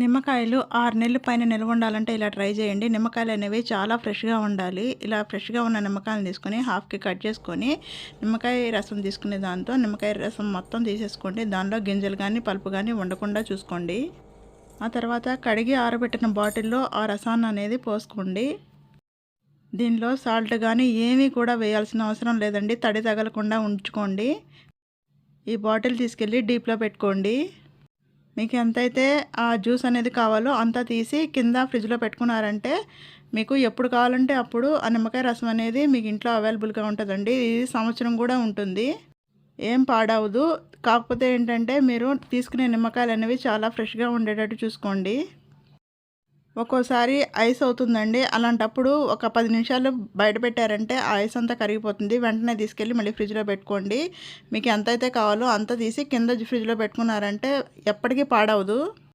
నిమ్మకాయలు ఆరు నెలల పైన నిల్వ ఉండాలంటే ఇలా ట్రై చేయండి. నిమ్మకాయలు అనేవి చాలా ఫ్రెష్గా ఉండాలి. ఇలా ఫ్రెష్గా ఉన్న నిమ్మకాయలు తీసుకొని హాఫ్కి కట్ చేసుకొని నిమ్మకాయ రసం తీసుకునే దాంతో నిమ్మకాయ రసం మొత్తం తీసేసుకోండి. దానిలో గింజలు కానీ పలుపు కానీ ఉండకుండా చూసుకోండి. ఆ తర్వాత కడిగి ఆరబెట్టిన బాటిల్లో ఆ రసాన్ని అనేది పోసుకోండి. దీనిలో సాల్ట్ కానీ ఏమీ కూడా వేయాల్సిన అవసరం లేదండి. తడి తగలకుండా ఉంచుకోండి. ఈ బాటిల్ తీసుకెళ్ళి డీప్లో పెట్టుకోండి. మీకు ఎంతైతే ఆ జ్యూస్ అనేది కావాలో అంతా తీసి కింద ఫ్రిడ్జ్లో పెట్టుకున్నారంటే మీకు ఎప్పుడు కావాలంటే అప్పుడు ఆ నిమ్మకాయ రసం అనేది మీకు ఇంట్లో అవైలబుల్గా ఉంటుందండి. ఇది సంవత్సరం కూడా ఉంటుంది. ఏం పాడవదు. కాకపోతే ఏంటంటే మీరు తీసుకునే నిమ్మకాయలు అనేవి చాలా ఫ్రెష్గా ఉండేటట్టు చూసుకోండి. ఒక్కోసారి ఐస్ అవుతుందండి. అలాంటప్పుడు ఒక పది నిమిషాలు బయట పెట్టారంటే ఆ ఐస్ అంతా కరిగిపోతుంది. వెంటనే తీసుకెళ్ళి మళ్ళీ ఫ్రిడ్జ్లో పెట్టుకోండి. మీకు ఎంత అయితే కావాలో అంత తీసి కింద ఫ్రిడ్జ్లో పెట్టుకున్నారంటే ఎప్పటికీ పాడవదు.